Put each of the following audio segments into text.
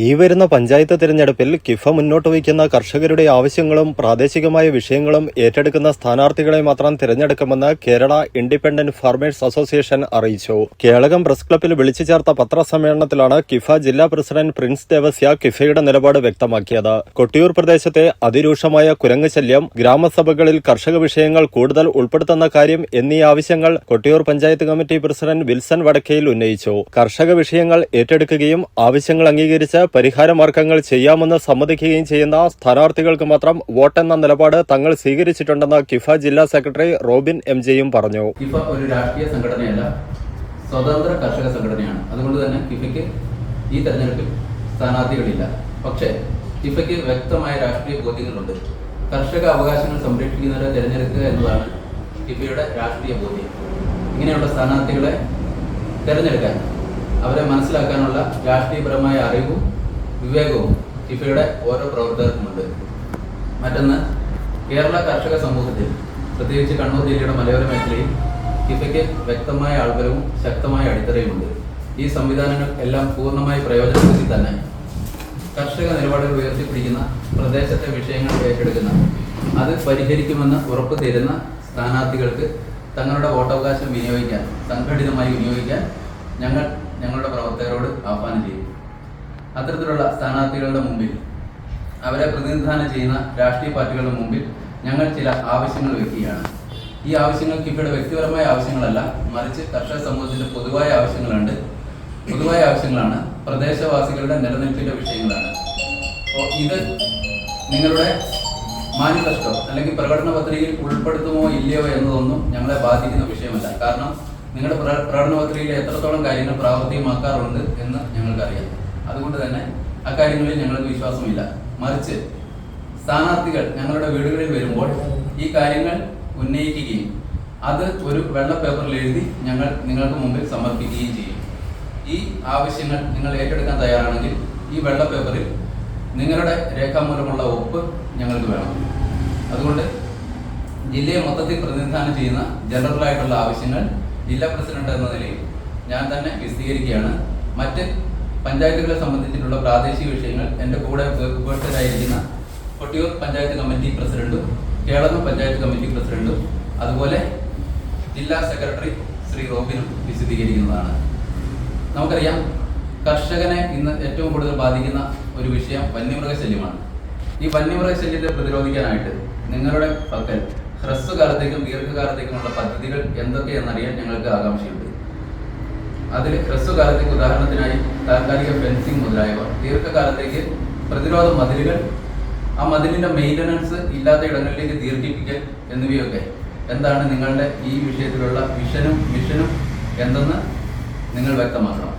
ഈ വരുന്ന പഞ്ചായത്ത് തിരഞ്ഞെടുപ്പിൽ കിഫ മുന്നോട്ട് വയ്ക്കുന്ന കർഷകരുടെ ആവശ്യങ്ങളും പ്രാദേശികമായ വിഷയങ്ങളും ഏറ്റെടുക്കുന്ന സ്ഥാനാർത്ഥികളെ മാത്രം തിരഞ്ഞെടുക്കുമെന്ന് കേരള ഇൻഡിപെൻഡന്റ് ഫാർമേഴ്സ് അസോസിയേഷൻ അറിയിച്ചു. കേളകം പ്രസ് ക്ലബ്ബിൽ വിളിച്ചു ചേർത്ത പത്രസമ്മേളനത്തിലാണ് കിഫ ജില്ലാ പ്രസിഡന്റ് പ്രിൻസ് ദേവസ്യ കിഫയുടെ നിലപാട് വ്യക്തമാക്കിയത്. കൊട്ടിയൂർ പ്രദേശത്തെ അതിരൂക്ഷമായ കുരങ്ങ് ശല്യം ഗ്രാമസഭകളിൽ കർഷക വിഷയങ്ങൾ കൂടുതൽ ഉൾപ്പെടുത്തുന്ന കാര്യം എന്നീ ആവശ്യങ്ങൾ Kottiyoor panchayat committee president Wilson Vadakkayil ഉന്നയിച്ചു. കർഷക വിഷയങ്ങൾ ഏറ്റെടുക്കുകയും ആവശ്യങ്ങൾ അംഗീകരിച്ച് പരിഹാര മാർഗങ്ങൾ ചെയ്യാമെന്ന് സമ്മതിക്കുകയും ചെയ്യുന്ന സ്ഥാനാർത്ഥികൾക്ക് മാത്രം വോട്ടെന്ന നിലപാട് തങ്ങൾ സ്വീകരിച്ചിട്ടുണ്ടെന്ന് കിഫ ജില്ലാ സെക്രട്ടറി റോബിൻ എം ജെയും പറഞ്ഞു. കിഫ ഒരു രാഷ്ട്രീയ സംഘടനയല്ല സ്വതന്ത്ര കർഷക സംഘടനയാണ്. അതുകൊണ്ട് തന്നെ കിഫയ്ക്ക് ഈ തെരഞ്ഞെടുപ്പിൽ സ്ഥാനാർത്ഥികളില്ല. പക്ഷേ കിഫയ്ക്ക് വ്യക്തമായ രാഷ്ട്രീയ ബോധ്യങ്ങളുണ്ട്. കർഷക അവകാശങ്ങൾ സംരക്ഷിക്കുന്നവരെ തിരഞ്ഞെടുക്കുക എന്നതാണ് കിഫയുടെ രാഷ്ട്രീയ ബോധ്യം. ഇങ്ങനെയുള്ള സ്ഥാനാർത്ഥികളെ തിരഞ്ഞെടുക്കാൻ അവരെ മനസ്സിലാക്കാനുള്ള രാഷ്ട്രീയപരമായ അറിവും വിവേകവും കിഫയുടെ ഓരോ പ്രവർത്തകർക്കുമുണ്ട്. മറ്റൊന്ന് കേരള കർഷക സമൂഹത്തിൽ പ്രത്യേകിച്ച് കണ്ണൂർ ജില്ലയുടെ മലയോര മേഖലയിൽ കിഫയ്ക്ക് വ്യക്തമായ ആൾബലവും ശക്തമായ അടിത്തറയുമുണ്ട്. ഈ സംവിധാനങ്ങൾ എല്ലാം പൂർണമായി പ്രയോജനപ്പെടുത്തി തന്നെ കർഷക നിലപാടുകൾ ഉയർത്തിപ്പിടിക്കുന്ന പ്രദേശത്തെ വിഷയങ്ങൾ ഏറ്റെടുക്കുന്ന അത് പരിഹരിക്കുമെന്ന് ഉറപ്പു തരുന്ന സ്ഥാനാർത്ഥികൾക്ക് തങ്ങളുടെ വോട്ടവകാശം വിനിയോഗിക്കാൻ സംഘടിതമായി വിനിയോഗിക്കാൻ ഞങ്ങൾ ഞങ്ങളുടെ പ്രവർത്തകരോട് ആഹ്വാനം ചെയ്യും. അത്തരത്തിലുള്ള സ്ഥാനാർത്ഥികളുടെ മുമ്പിൽ അവരെ പ്രതിനിധാനം ചെയ്യുന്ന രാഷ്ട്രീയ പാർട്ടികളുടെ മുമ്പിൽ ഞങ്ങൾ ചില ആവശ്യങ്ങൾ വെക്കുകയാണ്. ഈ ആവശ്യങ്ങൾ കിഫയുടെ വ്യക്തിപരമായ ആവശ്യങ്ങളല്ല മറിച്ച് കർഷക സമൂഹത്തിന്റെ പൊതുവായ ആവശ്യങ്ങളുണ്ട്. പൊതുവായ ആവശ്യങ്ങളാണ് പ്രദേശവാസികളുടെ നിലനിൽപ്പിന്റെ വിഷയങ്ങളാണ്. ഇത് നിങ്ങളുടെ മാനിഫെസ്റ്റോ അല്ലെങ്കിൽ പ്രകടന പത്രികയിൽ ഉൾപ്പെടുത്തുമോ ഇല്ലയോ എന്നതൊന്നും ഞങ്ങളെ ബാധിക്കുന്ന വിഷയമല്ല. കാരണം നിങ്ങളുടെ പ്ര- പ്രകടന പത്രികയിൽ എത്രത്തോളം കാര്യങ്ങൾ പ്രാവർത്തികമാക്കാറുണ്ട് എന്ന് ഞങ്ങൾക്കറിയാം. അതുകൊണ്ട് തന്നെ അക്കാര്യങ്ങളിൽ ഞങ്ങൾക്ക് വിശ്വാസമില്ല. മറിച്ച് സ്ഥാനാർത്ഥികൾ ഞങ്ങളുടെ വീടുകളിൽ വരുമ്പോൾ ഈ കാര്യങ്ങൾ ഉന്നയിക്കുകയും അത് ഒരു വെള്ള പേപ്പറിൽ എഴുതി ഞങ്ങൾ നിങ്ങൾക്ക് മുമ്പിൽ സമർപ്പിക്കുകയും ചെയ്യും. ഈ ആവശ്യങ്ങൾ നിങ്ങൾ ഏറ്റെടുക്കാൻ തയ്യാറാണെങ്കിൽ ഈ വെള്ള പേപ്പറിൽ നിങ്ങളുടെ രേഖാമൂലമുള്ള ഒപ്പ് ഞങ്ങൾക്ക് വേണം. അതുകൊണ്ട് ജില്ലയെ മൊത്തത്തിൽ പ്രതിനിധാനം ചെയ്യുന്ന ജനറൽ ആയിട്ടുള്ള ആവശ്യങ്ങൾ ജില്ലാ പ്രസിഡന്റ് എന്ന നിലയിൽ ഞാൻ തന്നെ വിശദീകരിക്കുകയാണ്. മറ്റ് പഞ്ചായത്തുകളെ സംബന്ധിച്ചിട്ടുള്ള പ്രാദേശിക വിഷയങ്ങൾ എന്റെ കൂടെ ഉപേക്ഷിതരായിരിക്കുന്ന കൊട്ടിയൂർ പഞ്ചായത്ത് കമ്മിറ്റി പ്രസിഡന്റും കേളകം പഞ്ചായത്ത് കമ്മിറ്റി പ്രസിഡന്റും അതുപോലെ ജില്ലാ സെക്രട്ടറി ശ്രീ റോബിനും വിശദീകരിക്കുന്നതാണ്. നമുക്കറിയാം കർഷകനെ ഇന്ന് ഏറ്റവും കൂടുതൽ ബാധിക്കുന്ന ഒരു വിഷയം വന്യമൃഗശല്യമാണ്. ഈ വന്യമൃഗശല്യത്തെ പ്രതിരോധിക്കാനായിട്ട് നിങ്ങളുടെ പക്കൽ ഹ്രസ്വകാലത്തേക്കും ദീർഘകാലത്തേക്കുമുള്ള പദ്ധതികൾ എന്തൊക്കെയെന്നറിയാൻ ഞങ്ങൾക്ക് ആകാംക്ഷയുണ്ട്. അതിൽ ഹ്രസ്വകാലത്തേക്ക് ഉദാഹരണത്തിനായി താൽക്കാലിക ഫെൻസിങ് മുതലായവ. ദീർഘകാലത്തേക്ക് പ്രതിരോധ മതിലുകൾ ആ മതിലിന്റെ മെയിന്റനൻസ് ഇല്ലാത്ത ഇടങ്ങളിലേക്ക് ദീർഘിപ്പിക്കൽ എന്നിവയൊക്കെ. എന്താണ് നിങ്ങളുടെ ഈ വിഷയത്തിലുള്ള വിഷനും മിഷനും എന്തെന്ന് നിങ്ങൾ വ്യക്തമാക്കണം.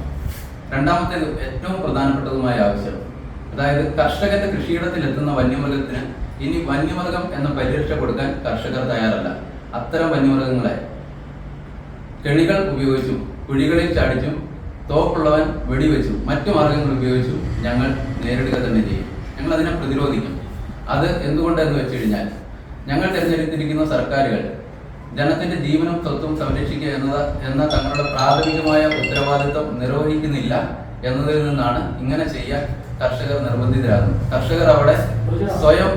രണ്ടാമത്തേത് ഏറ്റവും പ്രധാനപ്പെട്ടതുമായ ആവശ്യം. അതായത് കർഷകന്റെ കൃഷിയിടത്തിൽ എത്തുന്ന വന്യമൃഗത്തിന് ഇനി വന്യമൃഗം എന്ന പരിരക്ഷ കൊടുക്കാൻ കർഷകർ തയ്യാറല്ല. അത്തരം വന്യമൃഗങ്ങളെ കെണികൾ ഉപയോഗിച്ചും കുഴികളിൽ ചാടിച്ചു തോക്കുള്ളവൻ വെടിവെച്ചു മറ്റു മാർഗങ്ങൾ ഉപയോഗിച്ചു ഞങ്ങൾ നേരിടുക തന്നെ ചെയ്യും. ഞങ്ങൾ അതിനെ പ്രതിരോധിക്കും. അത് എന്തുകൊണ്ടെന്ന് വെച്ച് കഴിഞ്ഞാൽ ഞങ്ങൾ തിരഞ്ഞെടുത്തിരിക്കുന്ന സർക്കാരുകൾ ജനത്തിന്റെ ജീവനും സ്വത്തും സംരക്ഷിക്കുക എന്നത് എന്ന തങ്ങളുടെ പ്രാഥമികമായ ഉത്തരവാദിത്വം നിർവഹിക്കുന്നില്ല എന്നതിൽ നിന്നാണ് ഇങ്ങനെ ചെയ്യാൻ കർഷകർ നിർബന്ധിതരാകുന്നത്. കർഷകർ അവിടെ സ്വയം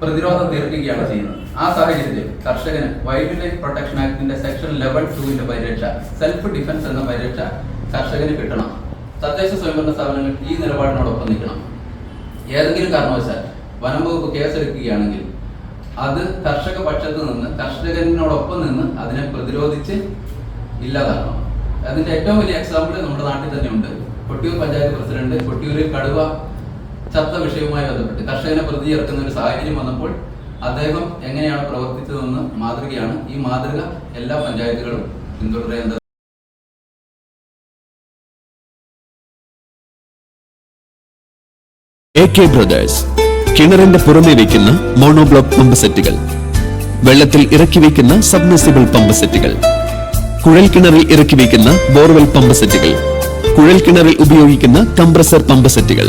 പ്രതിരോധം തീർക്കുകയാണ് ചെയ്യുന്നത്. ആ സാഹചര്യത്തിൽ കർഷകന് വൈൽഡ് ലൈഫ് പ്രൊട്ടക്ഷൻ ആക്ടിന്റെ സെക്ഷൻ ലെവൽ ടുവിന്റെ പരിരക്ഷ സെൽഫ് ഡിഫൻസ് എന്ന പരിരക്ഷ കർഷകന് കിട്ടണം. തദ്ദേശ സ്വയംഭരണ സ്ഥാപനങ്ങൾ ഈ നിലപാടിനോടൊപ്പം നിൽക്കണം. ഏതെങ്കിലും കാരണവശാൽ വനം വകുപ്പ് കേസെടുക്കുകയാണെങ്കിൽ അത് കർഷക പക്ഷത്ത് നിന്ന് കർഷകനോടൊപ്പം നിന്ന് അതിനെ പ്രതിരോധിച്ച് ഇല്ലാതാക്കണം. അതിന്റെ ഏറ്റവും വലിയ എക്സാമ്പിൾ നമ്മുടെ നാട്ടിൽ തന്നെ ഉണ്ട് കൊട്ടിയൂർ പഞ്ചായത്ത് പ്രസിഡന്റ് കൊട്ടിയൂരിൽ കടുവ ചത്ത വിഷയവുമായി ബന്ധപ്പെട്ട് കർഷകനെ പ്രതി ചേർക്കുന്ന ഒരു സാഹചര്യം വന്നപ്പോൾ അദ്ദേഹം എങ്ങനെയാണ് പ്രവർത്തിച്ചതെന്ന് മാതൃകയാണ് ഈ മാതൃക എല്ലാ പഞ്ചായത്തുകളും പിന്തുടരേണ്ടത്. പമ്പ് സെറ്റുകൾ വെള്ളത്തിൽ ഇറക്കി പമ്പ് സെറ്റുകൾ കിണറിൽ ഇറക്കി ബോർവെൽ പമ്പ് സെറ്റുകൾ ഉപയോഗിക്കുന്ന കംപ്രസർ പമ്പ് സെറ്റുകൾ